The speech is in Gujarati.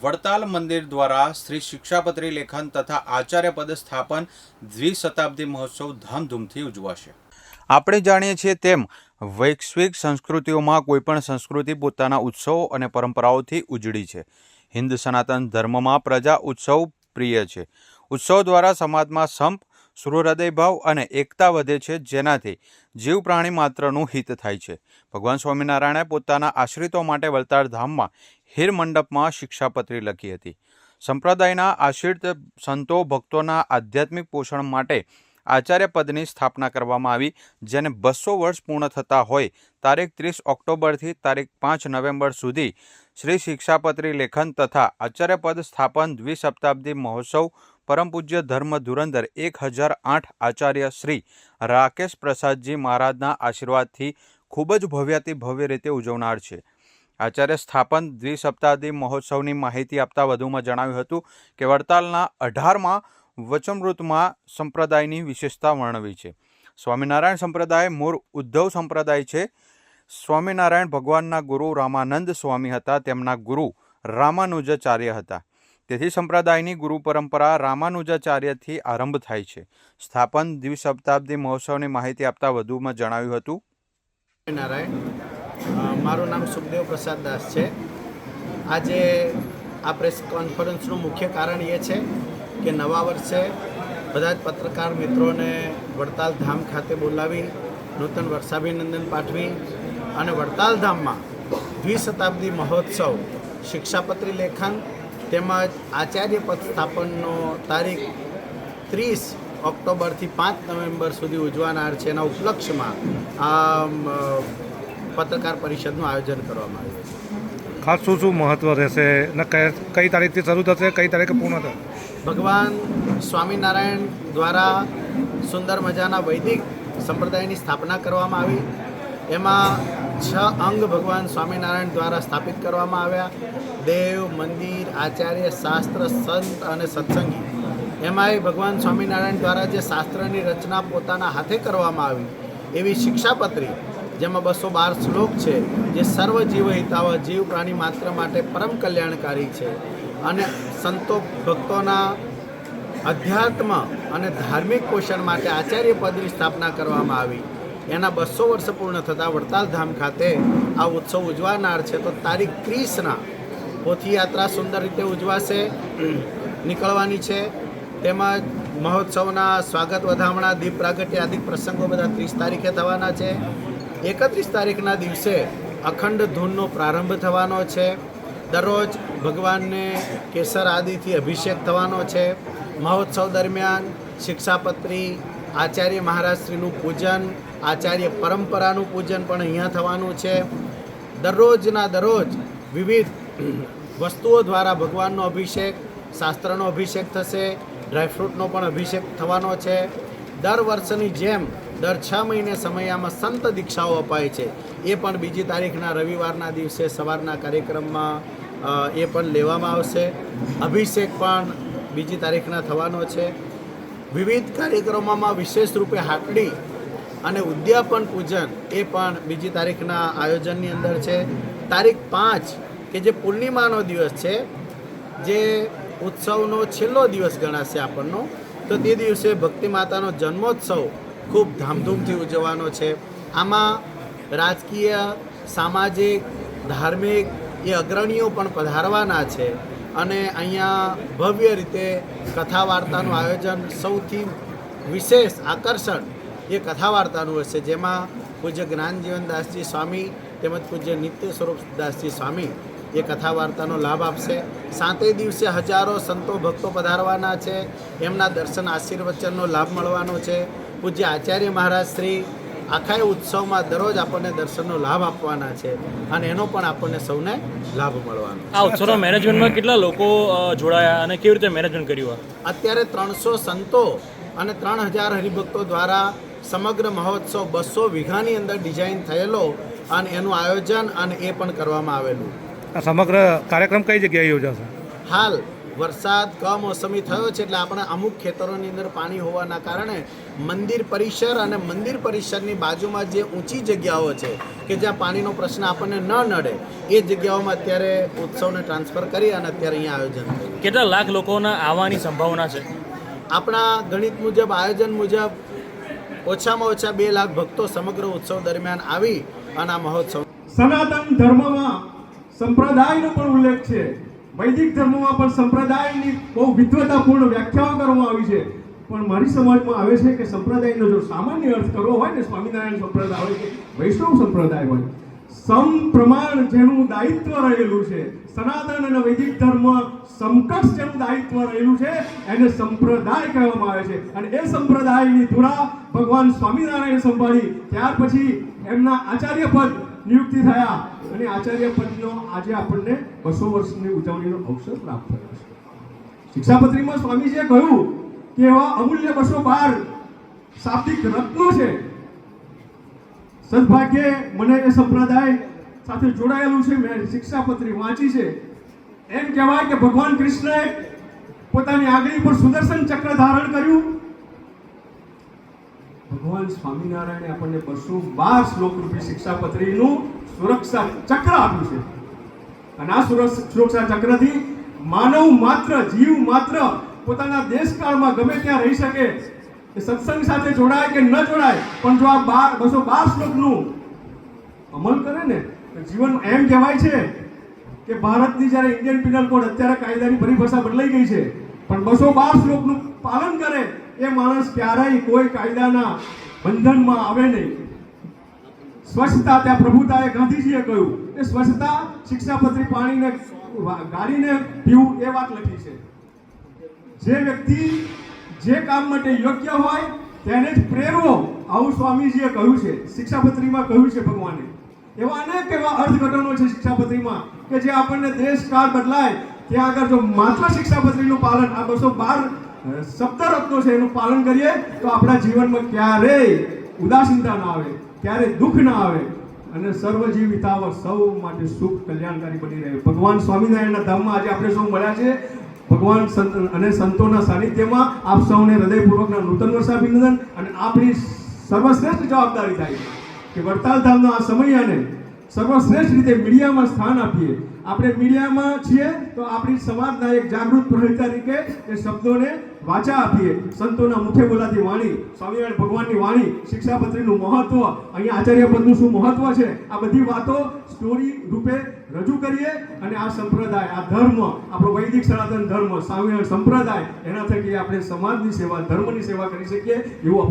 વડતાલ મંદિર દ્વારા શ્રી શિક્ષાપત્રી લેખન તથા આચાર્ય પદ સ્થાપન દ્વિશતાબ્દી મહોત્સવ ધામધૂમથી ઉજવાશે. આપણે જાણીએ છીએ તેમ, વૈશ્વિક સંસ્કૃતિઓમાં કોઈપણ સંસ્કૃતિ પોતાના ઉત્સવો અને પરંપરાઓથી ઉજળી છે. હિન્દ સનાતન ધર્મમાં પ્રજા ઉત્સવ પ્રિય છે. ઉત્સવ દ્વારા સમાજમાં સંપ સુહૃદયભાવ અને એકતા વધે છે જેનાથી જીવ પ્રાણી માત્રનું હિત થાય છે. ભગવાન સ્વામિનારાયણે પોતાના આશ્રિતો માટે વલતાડ ધામમાં હીર મંડપમાં શિક્ષાપત્રી લખી હતી. સંપ્રદાયના આશ્રિત સંતો ભક્તોના આધ્યાત્મિક પોષણ માટે આચાર્ય પદની સ્થાપના કરવામાં આવી, જેને બસો વર્ષ પૂર્ણ થતા હોય, તારીખ ત્રીસ ઓક્ટોબરથી તારીખ પાંચ નવેમ્બર સુધી શ્રી શિક્ષાપત્રી લેખન તથા આચાર્ય પદ સ્થાપન દ્વિશતાબ્દી મહોત્સવ પરમ પૂજ્ય ધર્મ ધુરંધર એક હજાર આઠ આચાર્ય શ્રી રાકેશ પ્રસાદજી મહારાજના આશીર્વાદથી ખૂબ જ ભવ્યાતિ ભવ્ય રીતે ઉજવનાર છે. આચાર્ય સ્થાપન દ્વિસપ્તાહદી મહોત્સવની માહિતી આપતા વધુમાં જણાવ્યું હતું કે વડતાલના અઢારમાં વચમૃતમાં સંપ્રદાયની વિશેષતા વર્ણવી છે. સ્વામિનારાયણ સંપ્રદાય મૂળ ઉદ્ધવ સંપ્રદાય છે. સ્વામિનારાયણ ભગવાનના ગુરુ રામાનંદ સ્વામી હતા. તેમના ગુરુ રામાનુજાચાર્ય હતા. તેથી સંપ્રદાયની ગુરુ પરંપરા રામાનુજાચાર્યથી આરંભ થાય છે. સ્થાપન દ્વિશતાબ્દી મહોત્સવની માહિતી આપતા વધુમાં જણાવ્યું હતું. નારાયણ મારું નામ સુખદેવ પ્રસાદ દાસ છે. આજે આ પ્રેસ કોન્ફરન્સનું મુખ્ય કારણ એ છે કે નવા વર્ષે બધા જ પત્રકાર મિત્રોને વડતાલ ધામ ખાતે બોલાવી, નૂતન વર્ષાભિનંદન પાઠવી અને વડતાલ ધામમાં દ્વિશતાબ્દી મહોત્સવ શિક્ષાપત્રી લેખન તેમજ આચાર્ય પદ સ્થાપનનો તારીખ ત્રીસ ઓક્ટોબરથી પાંચ નવેમ્બર સુધી ઉજવાનાર છે એના ઉપલક્ષમાં આ પત્રકાર પરિષદનું આયોજન કરવામાં આવ્યું. છે ખાસ શું શું મહત્વ રહેશે? ને કઈ કઈ તારીખથી શરૂ થશે કઈ તારીખે પૂર્ણ થશે? ભગવાન સ્વામિનારાયણ દ્વારા સુંદર મજાના વૈદિક સંપ્રદાયની સ્થાપના કરવામાં આવી. એમાં છ અંગ ભગવાન સ્વામિનારાયણ દ્વારા સ્થાપિત કરવામાં આવ્યા. દેવ, મંદિર, આચાર્ય, શાસ્ત્ર, સંત અને સત્સંગી. એમાંય ભગવાન સ્વામિનારાયણ દ્વારા જે શાસ્ત્રની રચના પોતાના હાથે કરવામાં આવી, એવી શિક્ષાપત્રી, જેમાં બસો બાર શ્લોક છે, જે સર્વ જીવ જીવ પ્રાણી માત્ર માટે પરમ કલ્યાણકારી છે. અને સંતો ભક્તોના અધ્યાત્મ અને ધાર્મિક પોષણ માટે આચાર્ય પદની સ્થાપના કરવામાં આવી. એના બસો વર્ષ પૂર્ણ થતાં વડતાલ ધામ ખાતે આ ઉત્સવ ઉજવાનાર છે. તો તારીખ ત્રીસના પોથીયાત્રા સુંદર રીતે ઉજવાશે, નીકળવાની છે. તેમજ મહોત્સવના સ્વાગત વધામણા, દીપ પ્રાગટ્ય આદિ પ્રસંગો બધા ત્રીસ તારીખે થવાના છે. એકત્રીસ તારીખના દિવસે અખંડ ધૂનનો પ્રારંભ થવાનો છે. દરરોજ ભગવાનને કેસર આદિથી અભિષેક થવાનો છે. મહોત્સવ દરમિયાન શિક્ષાપત્રી, આચાર્ય મહારાજશ્રીનું પૂજન આચાર્ય પરંપરાનું પૂજન પણ અહીંયા થવાનું છે. દરરોજના દરરોજ વિવિધ વસ્તુઓ દ્વારા ભગવાનનો અભિષેક, શાસ્ત્રનો અભિષેક થશે ડ્રાયફ્રૂટનો પણ અભિષેક થવાનો છે. દર વર્ષની જેમ દર છ મહિને સમયામાં સંત દીક્ષાઓ અપાય છે. એ પણ બીજી તારીખના રવિવારના દિવસે સવારના કાર્યક્રમમાં એ પણ લેવામાં આવશે. અભિષેક પણ બીજી તારીખના થવાનો છે. વિવિધ કાર્યક્રમોમાં વિશેષ રૂપે હાટડી અને ઉદ્યાપન પૂજન એ પણ બીજી તારીખના આયોજનની અંદર છે. તારીખ પાંચ, કે જે પૂર્ણિમાનો દિવસ છે, જે ઉત્સવનો છેલ્લો દિવસ ગણાશે આપણનો, તો તે દિવસે ભક્તિ માતાનો જન્મોત્સવ ખૂબ ધામધૂમથી ઉજવવાનો છે. આમાં રાજકીય, સામાજિક, ધાર્મિક એ અગ્રણીઓ પણ પધારવાના છે અને અહીંયા ભવ્ય રીતે કથા વાર્તાનું આયોજન સૌથી વિશેષ આકર્ષણ એ કથા વાર્તાનું હશે જેમાં પૂજ્ય જ્ઞાનજીવનદાસજી સ્વામી તેમજ પૂજ્ય નિત્ય સ્વરૂપદાસજી સ્વામી એ કથા વાર્તાનો લાભ આપશે. સાતેય દિવસે હજારો સંતો ભક્તો પધારવાના છે. એમના દર્શન આશીર્વચનનો લાભ મળવાનો છે. પૂજ્ય આચાર્ય મહારાજ શ્રી આખા ઉત્સવમાં દરરોજ આપણને દર્શનનો લાભ આપવાના છે અને એનો પણ આપણને સૌને લાભ મળવાનો આ ઉત્સવના મેનેજમેન્ટમાં કેટલા લોકો જોડાયા અને કેવી રીતે મેનેજમેન્ટ કર્યું અત્યારે ત્રણસો સંતો અને ત્રણ હજાર હરિભક્તો દ્વારા સમગ્ર મહોત્સવ બસો વીઘાની અંદર ડિઝાઇન થયેલો અને એનું આયોજન અને એ પણ કરવામાં આવેલું. સમગ્ર કાર્યક્રમ કઈ જગ્યાએ યોજાશે? હાલ વરસાદ કમોસમી થયો છે એટલે આપણે અમુક ખેતરોની અંદર પાણી હોવાના કારણે મંદિર પરિસર અને મંદિર પરિસરની બાજુમાં જે ઊંચી જગ્યાઓ છે કે જ્યાં પાણીનો પ્રશ્ન આપણને ન નડે એ જગ્યાઓમાં અત્યારે ઉત્સવને ટ્રાન્સફર કરી અને અત્યારે અહીંયા આયોજન કેટલા લાખ લોકોના આવવાની સંભાવના છે? આપણા ગણિત મુજબ આયોજન મુજબ ઓછામાં ઓછા બે લાખ ભક્તો સમગ્ર ઉત્સવ દરમિયાન આવી અને આ મહોત્સવ સનાતન ધર્મમાં સંપ્રદાયનો પણ ઉલ્લેખ છે. વૈદિક ધર્મમાં પણ સંપ્રદાયની બહુ વિદ્વતાપૂર્ણ વ્યાખ્યાઓ કરવામાં આવી છે. પણ મારી સમજમાં આવે છે કે સંપ્રદાયનો જો સામાન્ય અર્થ કરવો હોય ને સ્વામિનારાયણ સંપ્રદાય હોય કે વૈષ્ણવ સંપ્રદાય હોય સમ પ્રમાણ જેનું દાયિત્વ રહેલું છે. સનાતન અને વૈદિક ધર્મ સમકક્ષ જેનું દાયિત્વ રહેલું છે, એને સંપ્રદાય કહેવામાં આવે છે. અને એ સંપ્રદાયની ધુરા ભગવાન સ્વામિનારાયણ સંભાળી, ત્યાર પછી એમના આચાર્ય પદ નિયુક્તિ થયા. અને આચાર્ય પદનો આજે આપણને બસો વર્ષની ઉજવણીનો અવસર પ્રાપ્ત થયો છે. શિક્ષાપત્રીમાં સ્વામીજીએ કહ્યું કે એવા અમૂલ્ય બસો બાર શાબ્દિક રત્નો છે સદભાગ્યે મને એ સંપ્રદાય સાથે જોડાયેલું છે. મેં શિક્ષાપત્રી વાંચી છે. એમ કહેવાય કે ભગવાન કૃષ્ણએ પોતાની આગળી પર સુદર્શન ચક્ર ધારણ કર્યું. ભગવાન સ્વામિનારાયણે આપણને બસો બાર શ્લોક રૂપી શિક્ષાપત્રીનું સુરક્ષા ચક્ર આપ્યું છે. અને આ સુરક્ષ- સુરક્ષા ચક્રથી માનવ માત્ર, જીવ માત્ર પોતાના દેશકાળમાં ગમે ત્યાં રહી શકે એ સત્સંગ સાથે જોડાય કે ન જોડાય, પણ જો આ બાર, બસો બાર શ્લોકનું અમલ કરે ને, તો જીવન એમ કહેવાય છે કે ભારતની જ્યારે ઇન્ડિયન પિનલ કોડ અત્યારે કાયદાની પરિભાષા બદલાઈ ગઈ છે, પણ બસો બાર શ્લોકનું પાલન કરે એ માણસ ક્યારેય કોઈ કાયદાના બંધનમાં આવે નહીં. સ્વચ્છતા ત્યાં પ્રભુતાએ ગાંધીજીએ કહ્યું એ સ્વચ્છતા શિક્ષાપત્રી પાણીને, ગાડીને પીવું એ વાત લખી છે. જે વ્યક્તિ જે કામ માટે યોગ્ય હોય, તેને જ પ્રેરવો. આવું સ્વામીજીએ કહ્યું છે. શિક્ષાપત્રીમાં કહ્યું છે ભગવાને. એવા અનેક એવા અર્થઘટનો છે શિક્ષાપત્રીમાં કે જે આપણને દેશ કાળ બદલાય, ત્યાં આગળ જો માત્ર શિક્ષાપત્રીનું પાલન, આ બસો બાર સપ્તરત્નો છે એનું પાલન કરીએ, તો આપણા જીવનમાં ક્યારેય ઉદાસીનતા ના આવે, ક્યારેય દુઃખ ના આવે અને સર્વજીવિતાઓ સૌ માટે સુખ કલ્યાણકારી બની રહે. ભગવાન સ્વામિનારાયણના ધામમાં આજે આપણે સૌ મળ્યા છે ભગવાન સંત અને સંતોના સાનિધ્યમાં આપ સૌને હૃદયપૂર્વકના નૂતન વર્ષાભિનંદન અને આપણી સર્વશ્રેષ્ઠ જવાબદારી થાય કે વડતાલ ધામનો આ સમય અને સર્વશ્રેષ્ઠ રીતે મીડિયામાં સ્થાન આપીએ. આપણે મીડિયામાં છીએ તો આપણી સમાજના એક જાગૃત પ્રહરી તરીકે એ શબ્દોને વાચા આપીએ. સંતોના મુખે બોલાતી વાણી, સ્વામિનારાયણ ભગવાનની વાણી, શિક્ષાપત્રીનું મહત્વ, અહીંયા આચાર્ય પદનું શું મહત્વ છે? આ બધી વાતો સ્ટોરી રૂપે રજૂ કરીએ અને આ સંપ્રદાય, આ ધર્મ, આપણો વૈદિક સનાતન ધર્મ, સ્વામિનારાયણ સંપ્રદાય એના થકી આપણે સમાજની સેવા, ધર્મની સેવા કરી શકીએ એવું